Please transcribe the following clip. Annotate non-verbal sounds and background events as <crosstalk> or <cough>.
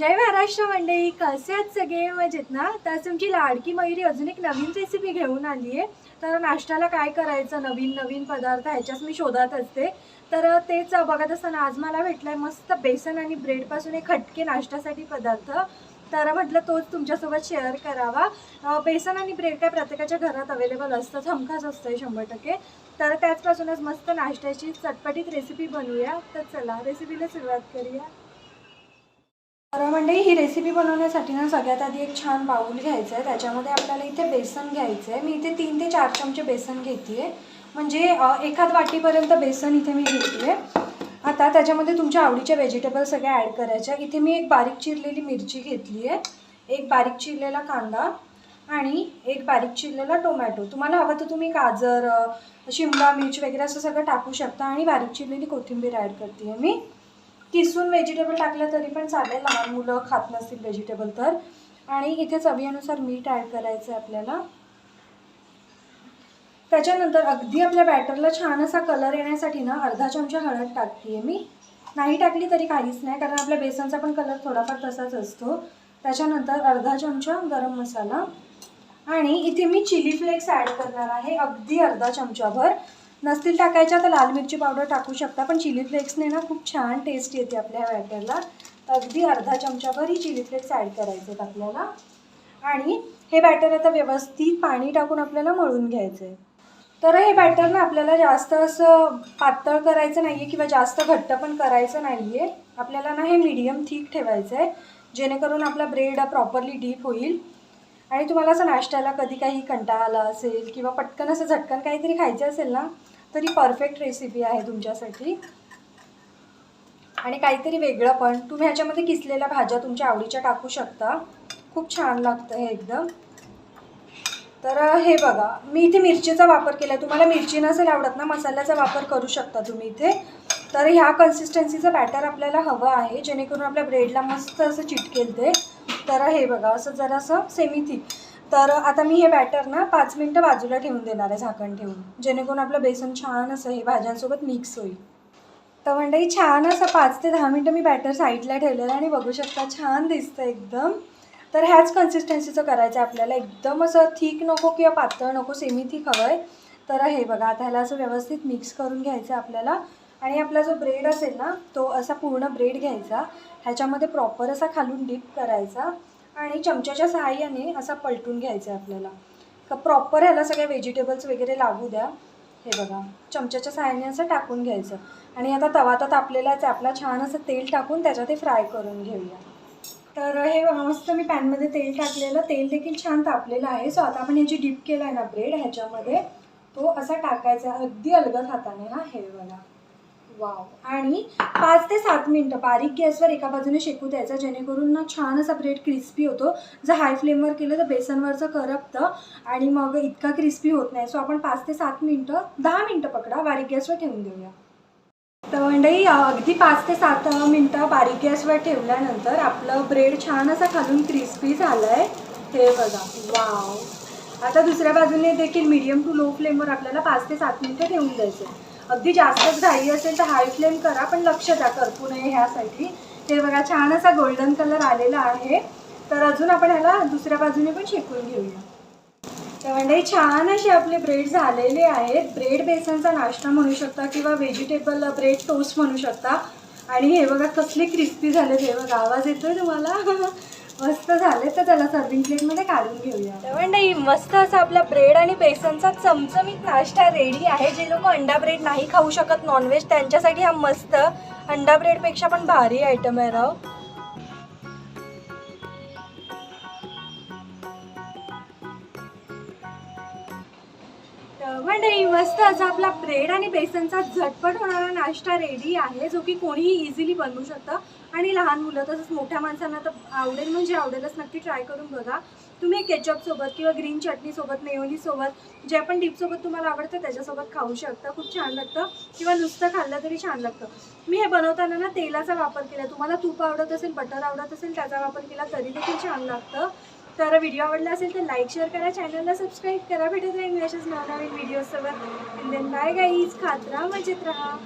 जय महाराष्ट्र मंडळी कसे आहेत सगळे? मजेत ना? तर तुमची लाडकी मयुरी अजून एक नवीन रेसिपी घेऊन आली आहे. तर नाश्त्याला काय करायचं? नवीन नवीन पदार्थ ह्याच्याच मी शोधात असते. तर तेच बघत असताना आज मला भेटलाय मस्त बेसन आणि ब्रेडपासून एक खटके नाश्त्यासाठी पदार्थ. तर म्हटलं तोच तुमच्यासोबत शेअर करावा. बेसन आणि ब्रेड काय प्रत्येकाच्या घरात अवेलेबल असतं हमखास असतं शंभर टक्के. तर त्याचपासूनच मस्त नाश्त्याची चटपटीत रेसिपी बनवूया. तर चला रेसिपीला सुरुवात करूया. मंडळी ही रेसिपी बनवण्यासाठी ना सगळ्यात आधी एक छान बाऊल घ्यायचं आहे. त्याच्यामध्ये आपल्याला इथे बेसन घ्यायचं आहे. मी इथे तीन ते चार चमचे बेसन घेते म्हणजे एखाद वाटीपर्यंत बेसन इथे मी घेते आता त्याच्यामध्ये तुमच्या आवडीच्या व्हेजिटेबल सगळ्या ॲड करायच्या. इथे मी एक बारीक चिरलेली मिरची घेतली आहे एक बारीक चिरलेला कांदा आणि एक बारीक चिरलेला टोमॅटो तुम्हाला हवं तर तुम्ही गाजर शिमला मिरची वगैरे असं सगळं टाकू शकता आणि बारीक चिरलेली कोथिंबीर ॲड करते मी. किसून व्हेजिटेबल टाकलं तरी पण चालेल लहान मुलं खात नसतील व्हेजिटेबल तर. आणि इथे चवीनुसार मीठ ॲड करायचं आहे आपल्याला. त्याच्यानंतर अगदी आपल्या बॅटरला छान असा कलर येण्यासाठी ना अर्धा चमचा हळद टाकते मी. नाही टाकली तरी काहीच नाही कारण आपल्या बेसनचा पण कलर थोडाफार तसाच असतो. त्याच्यानंतर अर्धा चमचा गरम मसाला. आणि इथे मी चिली फ्लेक्स ॲड करणार आहे अगदी अर्धा चमचाभर. नसतील टाकायच्या तर लाल मिरची पावडर टाकू शकता पण चिली फ्लेक्सने ना खूप छान टेस्ट येते आपल्या बॅटरला. अगदी अर्धा चमचाभर ही चिली फ्लेक्स ॲड करायचे आहेत आपल्याला. आणि हे बॅटर आता व्यवस्थित पाणी टाकून आपल्याला मळून घ्यायचं आहे तर हे बॅटर ना आपल्याला जास्त असं पातळ करायचं नाही आहे किंवा जास्त घट्ट पण करायचं नाही आहे आपल्याला ना हे मीडियम थिक ठेवायचं आहे जेणेकरून आपला ब्रेड प्रॉपरली डीप होईल. आणि तुम्हाला असं नाश्त्याला कधी काही कंटाळा आला असेल किंवा पटकन असं झटकन काहीतरी खायचं असेल ना तरी परफेक्ट रेसिपी आहे तुमच्यासाठी. आणि काहीतरी वेगळं पण. तुम्ही ह्याच्यामध्ये किसलेल्या भाज्या तुमच्या आवडीच्या टाकू शकता. खूप छान लागतं हे एकदम. तर हे बघा. मी इथे मिरचीचा वापर केला आहे तुम्हाला मिरची नसेल आवडत ना मसाल्याचा वापर करू शकता तुम्ही इथे. तर ह्या कन्सिस्टन्सीचं बॅटर आपल्याला हवं आहे. जेणेकरून आपल्या ब्रेडला मस्त असं चिटकेल ते. तर हे बघा असं जरासं सेमी थिक तर आता मी हे बॅटर ना पाच मिनटं बाजूला ठेवून देणार आहे झाकण ठेवून. जेणेकरून आपलं बेसन छान असं हे भाज्यांसोबत मिक्स होईल. तर मंडळी छान असं पाच ते दहा मिनटं मी बॅटर साईडला ठेवलेलं आणि बघू शकता छान दिसतं एकदम. तर ह्याच कन्सिस्टन्सीचं करायचं आहे आपल्याला. एकदम असं थिक नको किंवा पातळ नको सेमी थिक हवं आहे तर हे बघा आता ह्याला असं व्यवस्थित मिक्स करून घ्यायचं आपल्याला. आणि आपला जो ब्रेड असेल ना तो असा पूर्ण ब्रेड घ्यायचा. ह्याच्यामध्ये प्रॉपर असा खालून डीप करायचा. आणि चमच्याच्या सहाय्याने असा पलटून घ्यायचा आहे आपल्याला. का प्रॉपर ह्याला सगळ्या व्हेजिटेबल्स वगैरे लागू द्या. हे बघा चमच्याच्या सहाय्याने असं टाकून घ्यायचं. आणि आता तवा तर तापलेलाच आहे आपला छान असं तेल टाकून त्याच्यात ते फ्राय करून घेऊया. तर हे मस्त मी पॅनमध्ये तेल टाकलेलं. तेल देखील छान तापलेलं आहे. सो आता आपण हे जे डीप केलं आहे ना ब्रेड ह्याच्यामध्ये. तो असा टाकायचा अगदी अलगद हाताने हा हे बघा. वाव आणि पाच ते सात मिनटं बारीक गॅसवर एका बाजूने शेकू द्यायचं जेणेकरून ना छान असा ब्रेड क्रिस्पी होतो. जर हाय फ्लेमवर केलं तर बेसनवरचं करपतं आणि मग इतका क्रिस्पी होत नाही. सो आपण पाच ते सात मिनटं दहा मिनटं पकडा बारीक गॅसवर ठेवून देऊया. तर मंडळी अगदी पाच ते सात मिनटं बारीक गॅसवर ठेवल्यानंतर आपलं ब्रेड छान असा खालून क्रिस्पी झालं आहे हे बघा. वाव आता दुसऱ्या बाजूने देखील मीडियम टू लो फ्लेमवर आपल्याला पाच ते सात मिनटं ठेवून द्यायचं अगदी जास्तच घाई असेल तर हाय फ्लेम करा पण लक्ष द्या करपू नये ह्यासाठी. हे बघा छान असा गोल्डन कलर आलेला आहे. तर अजून आपण ह्याला दुसऱ्या बाजूने पण शेकून घेऊया. तर म्हणजे छान असे आपले ब्रेड झालेले आहेत. ब्रेड बेसनचा नाश्ता म्हणू शकता किंवा व्हेजिटेबल ब्रेड टोस्ट म्हणू शकता. आणि हे बघा कसले क्रिस्पी झाले हे बघा आवाज येतोय तुम्हाला? <laughs> मस्त झाले तर त्याला सर्विंग प्लेटमध्ये काढून घेऊया. तर मस्त असा आपला ब्रेड आणि बेसनचा चमचमीत नाश्ता रेडी आहे. जे लोक अंडा ब्रेड नाही खाऊ शकत नॉनव्हेज त्यांच्यासाठी हा मस्त अंडा ब्रेडपेक्षा पण भारी आयटम आहे राव. मंडळी मस्त असा आपला ब्रेड आणि बेसनचा झटपट होणारा नाश्ता रेडी आहे जो की कोणीही इझिली बनवू शकतं. आणि लहान मुलं तसंच मोठ्या माणसांना तर आवडेल म्हणजे आवडेलच. नक्की ट्राय करून बघा. तुम्ही केचअपसोबत किंवा ग्रीन चटणीसोबत सोबत जे पण डिपसोबत तुम्हाला आवडतं त्याच्यासोबत खाऊ शकता. खूप छान लागतं. किंवा नुसतं खाल्लं तरी छान लागतं. मी हे बनवताना ना तेलाचा वापर केला. तुम्हाला तूप आवडत असेल बटर आवडत असेल त्याचा वापर केला तरी देखील छान लागतं. तर व्हिडिओ आवडला असेल तर लाईक शेअर करा. चॅनलला सबस्क्राईब करा. भेटत राहील मी अशाच नवनवीन व्हिडिओसोबत देन बाय गाईज खात राहा मजेत राहा.